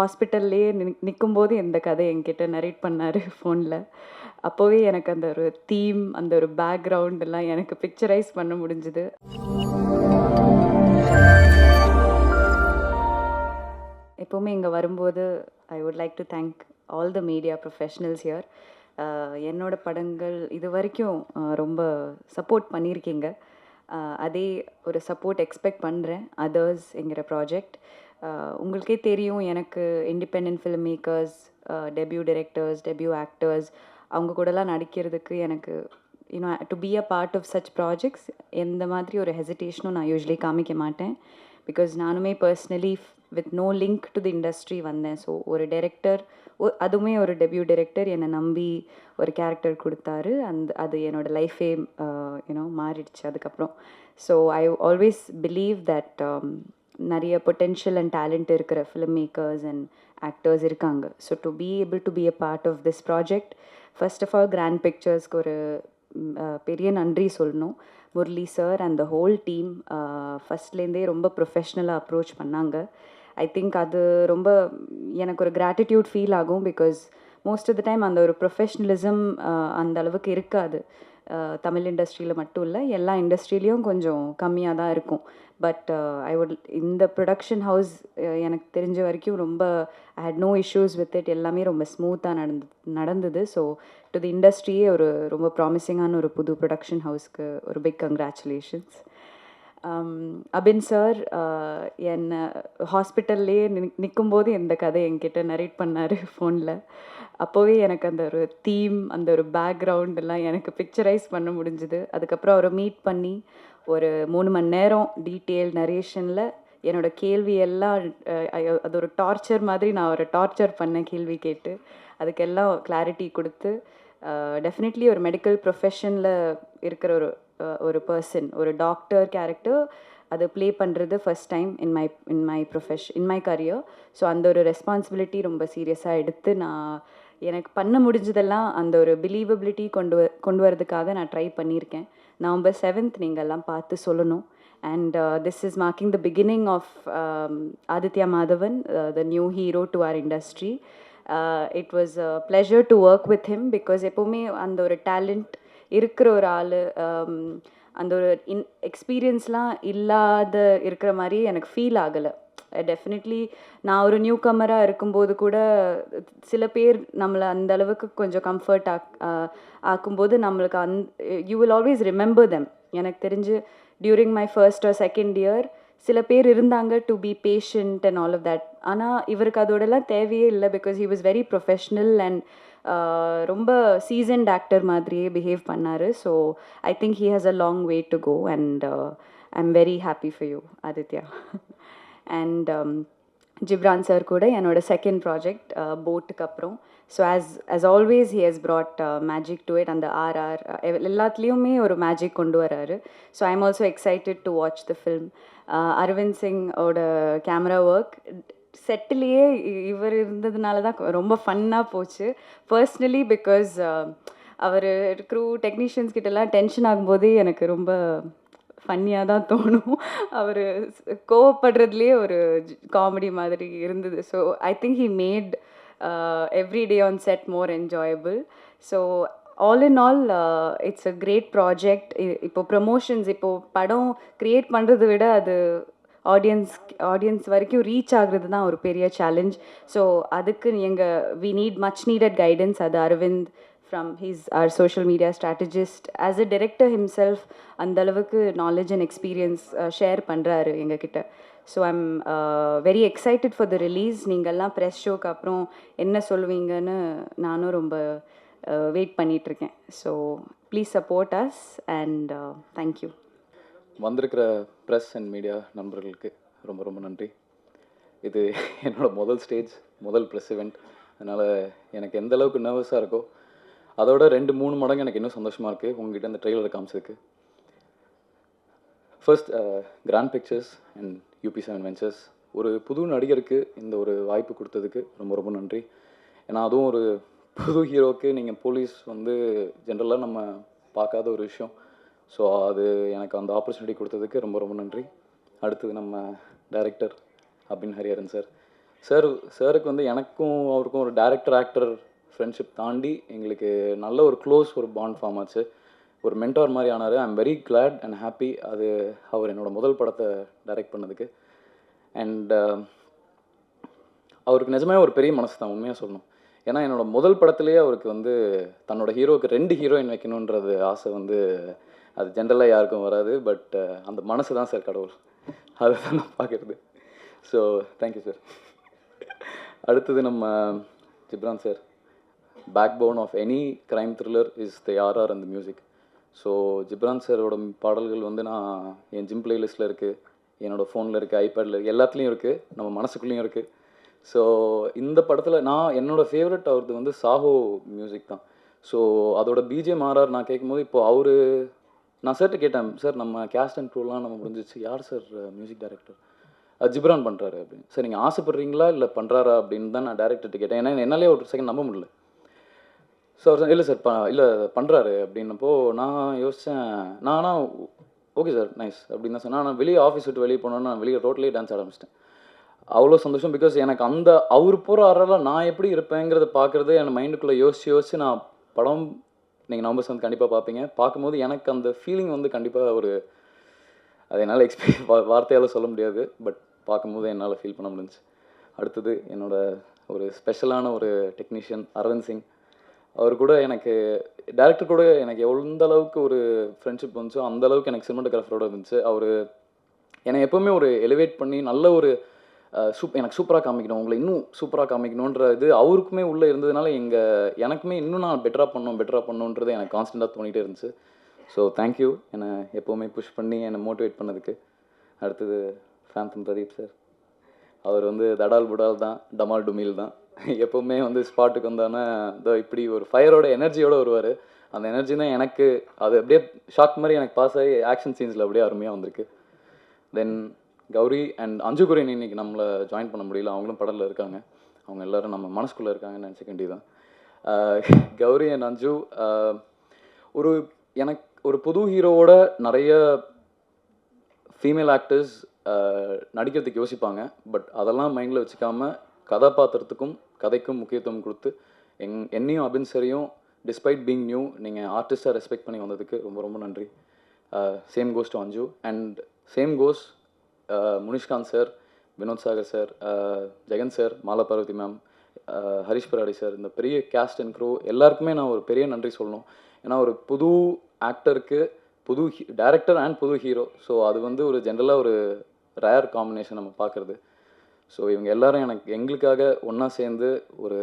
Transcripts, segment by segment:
ஹாஸ்பிட்டல்லையே நிற்கும்போது இந்த கதை என்கிட்ட நரேட் பண்ணார் ஃபோனில் அப்போவே எனக்கு அந்த ஒரு தீம் அந்த ஒரு பேக்ரவுண்ட் எல்லாம் எனக்கு பிக்சரைஸ் பண்ண முடிஞ்சுது. எப்போவுமே இங்கே வரும்போது I would like to thank all the media professionals here என்னோடய படங்கள் இது வரைக்கும் ரொம்ப சப்போர்ட் பண்ணியிருக்கீங்க. அதே ஒரு சப்போர்ட் எக்ஸ்பெக்ட் பண்ணுறேன் அதர்ஸ் என்கிற ப்ராஜெக்ட் உங்களுக்கே தெரியும் எனக்கு independent film makers debut directors debut actors அவங்க கூடலாம் நடிக்கிறதுக்கு எனக்கு you know to be a part of such projects எந்த மாதிரி ஒரு ஹெசிடேஷனும் நான் யூஸ்வலி காமிக்க மாட்டேன். பிகாஸ் நானுமே personally with no link to the industry வந்தேன். ஸோ ஒரு டேரக்டர் அதுவுமே ஒரு டெபியூ டைரக்டர் என்னை நம்பி ஒரு கேரக்டர் கொடுத்தாரு. அந்த அது என்னோடய லைஃபே யூனோ மாறிடுச்சு. அதுக்கப்புறம் so I always believe that நிறைய பொட்டென்ஷியல் அண்ட் டேலண்ட் இருக்கிற ஃபிலிம் மேக்கர்ஸ் அண்ட் ஆக்டர்ஸ் இருக்காங்க. So to be able to be a part of this project first of all grand பிக்சர்ஸ்க்கு ஒரு பெரிய நன்றி சொல்லணும். Murali sir and the whole team ஃபஸ்ட்லேருந்தே ரொம்ப ப்ரொஃபஷ்னலாக approach பண்ணாங்க. I think அது ரொம்ப எனக்கு ஒரு கிராட்டிடியூட் ஃபீல் ஆகும் because most of the time அந்த ஒரு ப்ரொஃபஷ்னலிசம் அந்த அளவுக்கு இருக்காது. தமிழ் இண்டஸ்ட்ரியில் மட்டும் இல்லை எல்லா இண்டஸ்ட்ரியிலையும் கொஞ்சம் கம்மியாக தான் இருக்கும். பட் ஐ வுட் இந்த ப்ரொடக்ஷன் ஹவுஸ் எனக்கு தெரிஞ்ச வரைக்கும் ரொம்ப I had no issues with it எல்லாமே ரொம்ப ஸ்மூத்தாக நடந்து நடந்தது. ஸோ டு தி இண்டஸ்ட்ரியே ஒரு ரொம்ப ப்ராமிசிங்கான ஒரு புது ப்ரொடக்ஷன் ஹவுஸ்க்கு ஒரு big congratulations Um, Abin sir uh, என்னை ஹாஸ்பிட்டல்லையே நிற்கும்போது இந்த கதை என்கிட்ட நரேட் பண்ணார் ஃபோனில் அப்போவே எனக்கு அந்த ஒரு தீம் அந்த ஒரு பேக்ரவுண்ட் எல்லாம் எனக்கு பிக்சரைஸ் பண்ண முடிஞ்சுது. அதுக்கப்புறம் அவரை மீட் பண்ணி ஒரு மூணு மணி நேரம் டீட்டெயில் நரேஷனில் என்னோட கேள்வி எல்லாம் அது ஒரு டார்ச்சர் மாதிரி நான் அவரை டார்ச்சர் பண்ண கேள்வி கேட்டு அதுக்கெல்லாம் கிளாரிட்டி கொடுத்து டெஃபினெட்லி ஒரு மெடிக்கல் ப்ரொஃபஷனில் இருக்கிற ஒரு ஒரு பர்சன் ஒரு டாக்டர் கேரக்டர் அதை ப்ளே பண்ணுறது first time in my in my profession in my career so அந்த ஒரு ரெஸ்பான்சிபிலிட்டி ரொம்ப சீரியஸாக எடுத்து நான் எனக்கு பண்ண முடிஞ்சதெல்லாம் அந்த ஒரு பிலீவபிலிட்டி கொண்டு வ கொண்டு வரதுக்காக நான் ட்ரை பண்ணியிருக்கேன். நவம்பர் செவன்த் நீங்கள் எல்லாம் பார்த்து சொல்லணும். And this is marking the beginning of Aditya Madhavan the new hero to our industry it was pleasure to work with him because எப்போவுமே அந்த ஒரு டேலண்ட் இருக்கிற ஒரு ஆள் அந்த ஒரு இன் எக்ஸ்பீரியன்ஸ்லாம் இல்லாத இருக்கிற மாதிரி எனக்கு ஃபீல் ஆகலை. டெஃபினெட்லி நான் ஒரு நியூ கமராக இருக்கும்போது கூட சில பேர் நம்மளை அந்த அளவுக்கு கொஞ்சம் கம்ஃபர்ட் ஆக் ஆக்கும்போது நம்மளுக்கு and you will always remember them எனக்கு தெரிஞ்சு during my first or second year சில பேர் இருந்தாங்க to be patient and all of that ஆனால் இவருக்கு அதோடலாம் தேவையே இல்லை because he was very professional and ரொம்ப சீசன்ட் ஆக்டர் மாதிரியே பிஹேவ் பண்ணார். So I think he has a long way to go and I am very happy for you Aditya and Ghibran sir கூட என்னோட செகண்ட் ப்ராஜெக்ட் போட்டுக்கு அப்புறம். So as as always he has brought magic to it அந்த RR எல்லாத்துலேயுமே ஒரு magic கொண்டு வராரு. So I am also excited to watch the film Aravind சிங்கோட camera work செட்டிலேயே இவர் இருந்ததுனால தான் ரொம்ப ஃபன்னாக போச்சு. பர்ஸ்னலி பிகாஸ் அவர் க்ரூ டெக்னீஷியன்ஸ் கிட்டலாம் டென்ஷன் ஆகும்போது எனக்கு ரொம்ப ஃபன்னியாக தான் தோணும். அவர் கோவப்படுறதுலேயே ஒரு காமெடி மாதிரி இருந்தது. So I think he made every day on set more enjoyable so all in all it's a great project இப்போ ப்ரமோஷன்ஸ் இப்போது படம் க்ரியேட் பண்ணுறதை விட அது ஆடியன்ஸ் ஆடியன்ஸ் வரைக்கும் ரீச் ஆகுறது தான் ஒரு பெரிய சேலஞ்ச் ஸோ அதுக்கு எங்கள் we need much needed guidance அது Aravind from his our social media strategist as a director himself அந்த அளவுக்கு நாலேஜ் அண்ட் எக்ஸ்பீரியன்ஸ் ஷேர் பண்ணுறாரு எங்ககிட்ட. So I'm very excited for the release நீங்கள்லாம் ப்ரெஸ் ஷோக்கு அப்புறம் என்ன சொல்லுவீங்கன்னு நானும் ரொம்ப வெயிட் பண்ணிகிட்ருக்கேன் so please support us and thank you வந்திருக்கிற ப்ரெஸ் அண்ட் மீடியா நண்பர்களுக்கு ரொம்ப ரொம்ப நன்றி. இது என்னோடய முதல் ஸ்டேஜ் முதல் ப்ரெஸ் இவெண்ட் அதனால் எனக்கு எந்த அளவுக்கு நர்வஸாக இருக்கோ அதோட ரெண்டு மூணு மடங்கு எனக்கு இன்னும் சந்தோஷமாக இருக்குது உங்ககிட்ட இந்த ட்ரெய்லரை காமிச்சதுக்கு. First grand pictures and UB seven ventures ஒரு புது நடிகருக்கு இந்த ஒரு வாய்ப்பு கொடுத்ததுக்கு ரொம்ப ரொம்ப நன்றி. ஏன்னா அதுவும் ஒரு புது ஹீரோக்கு நீங்கள் போலீஸ் வந்து ஜென்ரலாக நம்ம பார்க்காத ஒரு விஷயம். ஸோ அது எனக்கு அந்த ஆப்பர்ச்சுனிட்டி கொடுத்ததுக்கு ரொம்ப ரொம்ப நன்றி. அடுத்தது நம்ம director Abin Hariharan sir sir சாருக்கு வந்து எனக்கும் அவருக்கும் ஒரு டேரக்டர் ஆக்டர் ஃப்ரெண்ட்ஷிப் தாண்டி எங்களுக்கு நல்ல ஒரு க்ளோஸ் ஒரு பாண்ட் ஃபார்ம் ஆச்சு. ஒரு மென்டார் மாதிரி ஆனார். I am very glad and happy அது அவர் என்னோட முதல் படத்தை டைரக்ட் பண்ணதுக்கு. அண்ட் um, அவருக்கு நிஜமே ஒரு பெரிய மனசு தான் உண்மையாக சொல்லணும். ஏன்னா என்னோட முதல் படத்துலேயே அவருக்கு வந்து தன்னோட ஹீரோவுக்கு ரெண்டு ஹீரோயின் வைக்கணுன்றது ஆசை வந்து அது ஜென்ரலாக யாருக்கும் வராது பட் uh, அந்த மனசு தான் சார் கடவுள். அதை தான் நான் பார்க்குறது. ஸோ தேங்க்யூ சார் அடுத்தது நம்ம Ghibran sir backbone of any crime thriller is the RR அந்த மியூசிக் ஸோ ஜிப்ரான் சாரோட பாடல்கள் வந்து நான் என் ஜிம் பிளேலிஸ்ட்டில் இருக்குது என்னோடய ஃபோனில் இருக்குது ஐபேடில் இருக்குது எல்லாத்துலேயும் இருக்குது நம்ம மனசுக்குள்ளேயும் இருக்குது ஸோ இந்த படத்தில் நான் என்னோடய ஃபேவரட் அவரது வந்து சாஹோ மியூசிக் தான். ஸோ அதோட பிஜே ஆர்ஆர் நான் கேட்கும்போது இப்போது அவர் நான் சார்கிட்ட கேட்டேன் சார் நம்ம கேஸ்ட் அண்ட் க்ரூலாம் நம்ம முடிஞ்சிச்சு யார் சார் மியூசிக் டைரக்டர் ஜிப்ரான் பண்ணுறாரு அப்படின்னு. சார் நீங்கள் ஆசைப்படுறீங்களா? இல்லை பண்ணுறாரா அப்படின்னு தான் நான் டேரக்டர்கிட்ட கேட்டேன். ஏன்னா என்னாலே ஒரு செகண்ட் நம்ப முடியல. சார் அவர் இல்லை சார் ப இல்லை பண்ணுறாரு அப்படின்னப்போ நான் யோசித்தேன் நானா ஓகே சார் நைஸ் அப்படின்னு தான் சொன்னேன். நான் வெளியே ஆஃபீஸ் விட்டு வெளியே போனோன்னா நான் வெளியே ரோட்லேயே டான்ஸ் ஆரம்பிச்சிட்டேன். அவ்வளோ சந்தோஷம். பிகாஸ் எனக்கு அந்த அவர் போகிற அறலாம் நான் எப்படி இருப்பேங்கிறத பார்க்குறது என் மைண்டுக்குள்ளே யோசிச்சு யோசிச்சு நான் படம் நீங்கள் நம்பர்ஸ் வந்து கண்டிப்பாக பார்ப்பீங்க பார்க்கும்போது எனக்கு அந்த ஃபீலிங் வந்து கண்டிப்பாக ஒரு அது என்னால் எக்ஸ்பீ வார்த்தையால் சொல்ல முடியாது. பட் பார்க்கும்போது என்னால் ஃபீல் பண்ண முடிஞ்சுச்சு. அடுத்தது என்னோட ஒரு ஸ்பெஷலான ஒரு டெக்னீஷியன் அரவிந்த் சிங். அவர் கூட எனக்கு டேரக்டர் கூட எனக்கு எந்த அளவுக்கு ஒரு ஃப்ரெண்ட்ஷிப் வந்துச்சோ அந்த அளவுக்கு எனக்கு சினிமாட்டோகிராஃபரோட இருந்துச்சு. அவர் என்னை எப்போவுமே ஒரு எலிவேட் பண்ணி நல்ல ஒரு சூப் எனக்கு சூப்பராக காமிக்கணும். உங்களை இன்னும் சூப்பராக காமிக்கணுன்ற இது அவருக்குமே உள்ளே இருந்ததுனால எங்கள் எனக்குமே இன்னும் நான் பெட்டராக பண்ணணும் பெட்டராக பண்ணணுன்றது எனக்கு கான்ஸ்டண்ட்டாக தோணிகிட்டே இருந்துச்சு. ஸோ தேங்க்யூ என்னை எப்போவுமே புஷ் பண்ணி என்னை மோட்டிவேட் பண்ணதுக்கு. அடுத்தது ஃபேந்தம் பிரதீப் சார் அவர் வந்து தடால் புடால் தான் டமால் டுமில் தான். எப்போவுமே வந்து ஸ்பாட்டுக்கு வந்தானே இதோ இப்படி ஒரு ஃபயரோட எனர்ஜியோடு வருவார். அந்த எனர்ஜி தான் எனக்கு அது அப்படியே ஷாக் மாதிரி எனக்கு பாஸ் ஆகி ஆக்ஷன் சீன்ஸில் அப்படியே அருமையாக வந்திருக்கு. தென் கௌரி அண்ட் அஞ்சு குரியன் இன்னைக்கு நம்மளை ஜாயின் பண்ண முடியல. அவங்களும் படத்தில் இருக்காங்க. அவங்க எல்லாரும் நம்ம மனசுக்குள்ளே இருக்காங்கன்னு நினச்சிக்க வேண்டியதான் கௌரி அண்ட் அஞ்சு ஒரு எனக்கு ஒரு புது ஹீரோவோட நிறைய ஃபீமேல் ஆக்டர்ஸ் நடிக்கிறதுக்கு யோசிப்பாங்க. பட் அதெல்லாம் மைண்டில் வச்சுக்காமல் கதாபாத்திரத்துக்கும் கதைக்கும் முக்கியத்துவம் கொடுத்து எங் என்னையும் அபின் சரியும் டிஸ்பைட் பீங் நியூ நீங்கள் ஆர்டிஸ்டாக ரெஸ்பெக்ட் பண்ணி வந்ததுக்கு ரொம்ப ரொம்ப நன்றி. Same goes to Anju. And same goes Munishkanth sir Vinoth Sagar sir Jagan sir Mala Parvathy ma'am Harish Peradi sir இந்த பெரிய கேஸ்ட் அண்ட் க்ரூ எல்லாருக்குமே நான் ஒரு பெரிய நன்றி சொல்லணும். ஏன்னா ஒரு புது ஆக்டருக்கு புது டேரக்டர் அண்ட் புது ஹீரோ ஸோ அது வந்து ஒரு ஜென்ரலாக ஒரு ரேர் காம்பினேஷன் நம்ம பார்க்குறது. ஸோ இவங்க எல்லாரும் எனக்கு எங்களுக்காக ஒன்றா சேர்ந்து ஒரு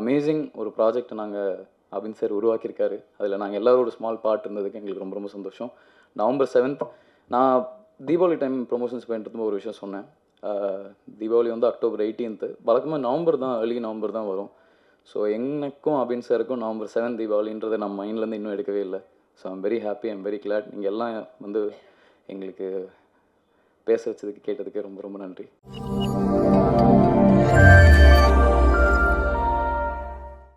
அமேசிங் ஒரு ப்ராஜெக்ட் நாங்கள் அபின் சார் உருவாக்கியிருக்காரு. அதில் நாங்கள் எல்லோரும் ஒரு ஸ்மால் பார்ட் இருந்ததுக்கு எங்களுக்கு ரொம்ப ரொம்ப சந்தோஷம். நவம்பர் செவன்த் நான் தீபாவளி டைம் ப்ரொமோஷன்ஸ் போயிட்டு ஒரு விஷயம் சொன்னேன். தீபாவளி வந்து அக்டோபர் எயிட்டீன்த்து வழக்கமாக நவம்பர் தான் ஏர்லி நவம்பர் தான் வரும். ஸோ எனக்கும் அபின் சாருக்கும் நவம்பர் செவன் தீபாவளின்றதை நம்ம மைண்ட்லேருந்து இன்னும் எடுக்கவே இல்லை. So I'm very happy I'm very glad நீங்கள் எல்லாம் வந்து எங்களுக்கு பேச வச்சதுக்கு கேட்டதுக்கு ரொம்ப ரொம்ப நன்றி.